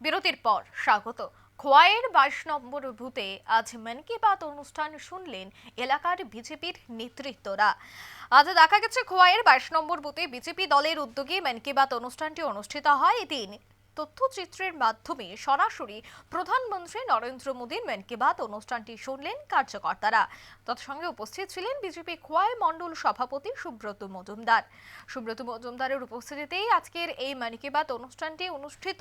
বিরতির পর স্বাগত। খোয়াইয়ের বাইশ নম্বর ভূতে আজ মন কি বাত অনুষ্ঠান শুনলেন এলাকার বিজেপির নেতৃত্বরা। আজ দেখা গেছে খোয়াইয়ের বাইশ নম্বর বুথে বিজেপি দলের উদ্যোগে মন কি বাত অনুষ্ঠানটি অনুষ্ঠিত হয় এদিন। তথ্যচিত্রের মাধ্যমে সরাসরি প্রধানমন্ত্রী নরেন্দ্র মোদীর মন কি বাত অনুষ্ঠানটি শুনলেন কার্যকর্তারা। তৎসঙ্গে উপস্থিত ছিলেন বিজেপি খোয়াই মণ্ডল সভাপতি সুব্রত মজুমদার। সুব্রত মজুমদারের উপস্থিতিতেই আজকের এই মন কি বাত অনুষ্ঠানটি অনুষ্ঠিত,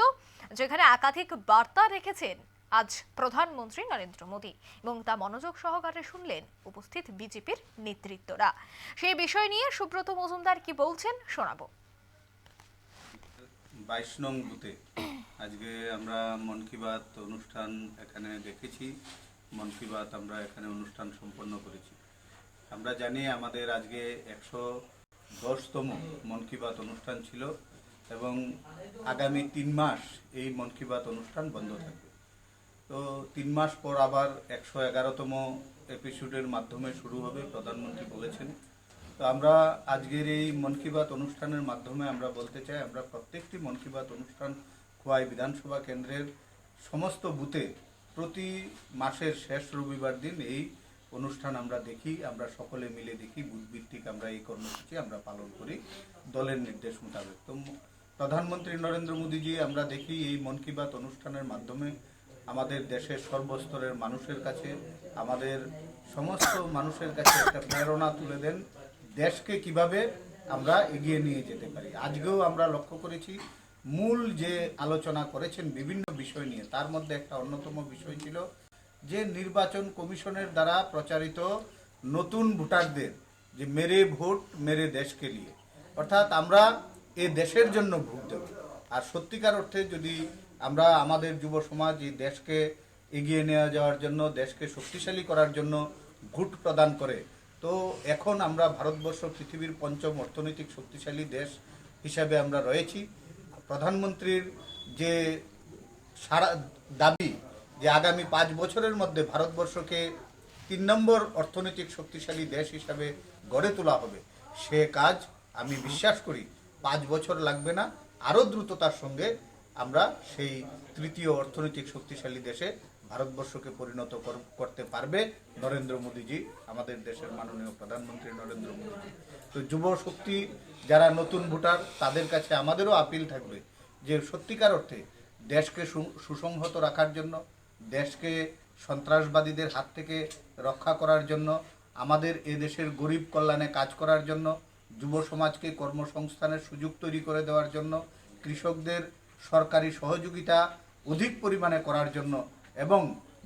যেখানে একাধিক বার্তা রেখেছেন আজ প্রধানমন্ত্রী নরেন্দ্র মোদী এবং তা মনোযোগ সহকারে শুনলেন উপস্থিত বিজেপির নেতৃত্বরা। সেই বিষয় নিয়ে সুব্রত মজুমদার কি বলছেন শোনাবো। বাইশ নং বুথে। আজকে আমরা মন কি বাত অনুষ্ঠান এখানে দেখেছি। মন কি বাত আমরা এখানে অনুষ্ঠান সম্পন্ন করেছি। আমরা জানি আমাদের আজকে একশো দশতম মন কি বাত অনুষ্ঠান ছিল এবং আগামী তিন মাস এই মন কি বাত অনুষ্ঠান বন্ধ থাকবে। তো তিন মাস পর আবার একশো এগারোতম এপিসোডের মাধ্যমে শুরু হবে, প্রধানমন্ত্রী বলেছেন। তো আমরা আজকের এই মন কি বাত অনুষ্ঠানের মাধ্যমে আমরা বলতে চাই, আমরা প্রত্যেকটি মন কি বাত অনুষ্ঠান খোয়াই বিধানসভা কেন্দ্রের সমস্ত বুথে প্রতি মাসের শেষ রবিবার দিন এই অনুষ্ঠান আমরা দেখি, আমরা সকলে মিলে দেখি, বুথ ভিত্তিক আমরা এই কর্মসূচি আমরা পালন করি দলের নির্দেশ মোতাবেক। তো প্রধানমন্ত্রী নরেন্দ্র মোদীজি, আমরা দেখি এই মন কি বাত অনুষ্ঠানের মাধ্যমে আমাদের দেশের সর্বস্তরের মানুষের কাছে, আমাদের সমস্ত মানুষের কাছে একটা প্রেরণা তুলে দেন। দেশকে কীভাবে আমরা এগিয়ে নিয়ে যেতে পারি? আজকেও আমরা লক্ষ্য করেছি, মূল যে আলোচনা করেছেন বিভিন্ন বিষয় নিয়ে, তার মধ্যে একটা অন্যতম বিষয় ছিল যে নির্বাচন কমিশনের দ্বারা প্রচারিত নতুন ভোটারদের, যে মেরে ভোট, মেরে দেশকে নিয়ে। অর্থাৎ আমরা এ দেশের জন্য ভোট দেব। আর সত্যিকার অর্থে যদি আমরা আমাদের যুব সমাজ এই দেশকে এগিয়ে নিয়ে যাওয়ার জন্য, দেশকে শক্তিশালী করার জন্য ভোট প্রদান করে তো এখন আমরা ভারতবর্ষ পৃথিবীর পঞ্চম অর্থনৈতিক শক্তিশালী দেশ হিসাবে আমরা রয়েছি। প্রধানমন্ত্রীর যে সারা দাবি যে আগামী পাঁচ বছরের মধ্যে ভারতবর্ষকে তিন নম্বর অর্থনৈতিক শক্তিশালী দেশ হিসাবে গড়ে তোলা হবে, সে কাজ আমি বিশ্বাস করি পাঁচ বছর লাগবে না। আরও দ্রুততার সঙ্গে আমরা সেই তৃতীয় অর্থনৈতিক শক্তিশালী দেশে ভারতবর্ষকে পরিণত কর- করতে পারবে নরেন্দ্র মোদীজি, আমাদের দেশের মাননীয় প্রধানমন্ত্রী নরেন্দ্র মোদীজি। তো যুব শক্তি যারা নতুন ভোটার, তাদের কাছে আমাদেরও আপিল থাকবে যে সত্যিকার অর্থে দেশকে সুসংহত রাখার জন্য, দেশকে সন্ত্রাসবাদীদের হাত থেকে রক্ষা করার জন্য, আমাদের এ দেশের গরিব কল্যাণে কাজ করার জন্য, যুব সমাজকে কর্মসংস্থানের সুযোগ তৈরি করে দেওয়ার জন্য, কৃষকদের সরকারি সহযোগিতা অধিক পরিমাণে করার জন্য এবং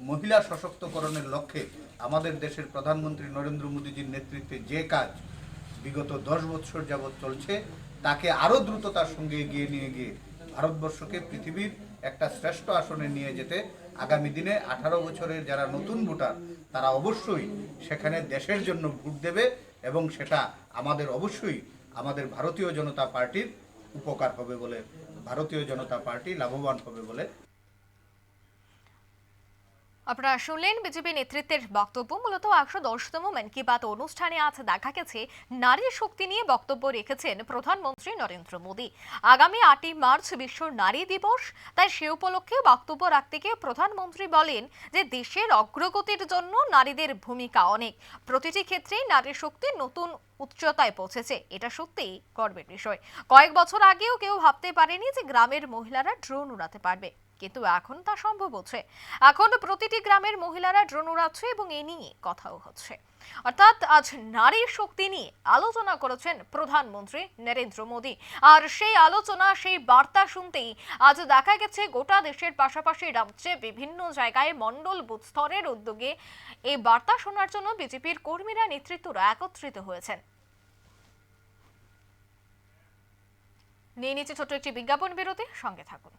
মহিলা সশক্তকরণের লক্ষ্যে আমাদের দেশের প্রধানমন্ত্রী নরেন্দ্র মোদীজির নেতৃত্বে যে কাজ বিগত দশ বছর যাবৎ চলছে, তাকে আরও দ্রুততার সঙ্গে এগিয়ে নিয়ে গিয়ে ভারতবর্ষকে পৃথিবীর একটা শ্রেষ্ঠ আসনে নিয়ে যেতে আগামী দিনে আঠারো বছরের যারা নতুন ভোটার, তারা অবশ্যই সেখানে দেশের জন্য ভোট দেবে এবং সেটা আমাদের অবশ্যই আমাদের ভারতীয় জনতা পার্টির উপকার হবে বলে, ভারতীয় জনতা পার্টি লাভবান হবে বলে আপনারা শুনলেন বিজেপি নেতৃত্বের বক্তব্য। মূলত একশো দশতম মন কি বাত অনুষ্ঠানে আজ দেখা গেছে, নারী শক্তি নিয়ে বক্তব্য রেখেছেন প্রধানমন্ত্রী নরেন্দ্র মোদী। আগামী আটই মার্চ বিশ্ব নারী দিবস, তাই সে উপলক্ষে বক্তব্য রাখতে গিয়ে প্রধানমন্ত্রী বলেন যে দেশের অগ্রগতির জন্য নারীদের ভূমিকা অনেক। প্রতিটি ক্ষেত্রেই নারী শক্তি নতুন উচ্চতায় পৌঁছেছে, এটা সত্যিই গর্বের বিষয়। কয়েক বছর আগেও কেউ ভাবতে পারেনি যে গ্রামের মহিলারা ড্রোন উড়াতে পারবে। কিন্তু এখন তা সম্ভব হচ্ছে। এখন প্রতিটি গ্রামের মহিলারা ড্রোন উড়াচ্ছে এবং এ নিয়ে কথাও হচ্ছে। অর্থাৎ আজ নারীর শক্তি নিয়ে আলোচনা করেছেন প্রধানমন্ত্রী নরেন্দ্র মোদী। আর সেই আলোচনা, সেই বার্তা শুনতেই আজ দেখা গেছে গোটা দেশের পাশাপাশি রাজ্যে বিভিন্ন জায়গায় মণ্ডল বুথ স্তরের উদ্যোগে এই বার্তা শোনার জন্য বিজেপির কর্মীরা নেতৃত্বরা একত্রিত হয়েছেন। নিয়ে নিচ্ছে ছোট্ট একটি বিজ্ঞাপন বিরতি, সঙ্গে থাকুন।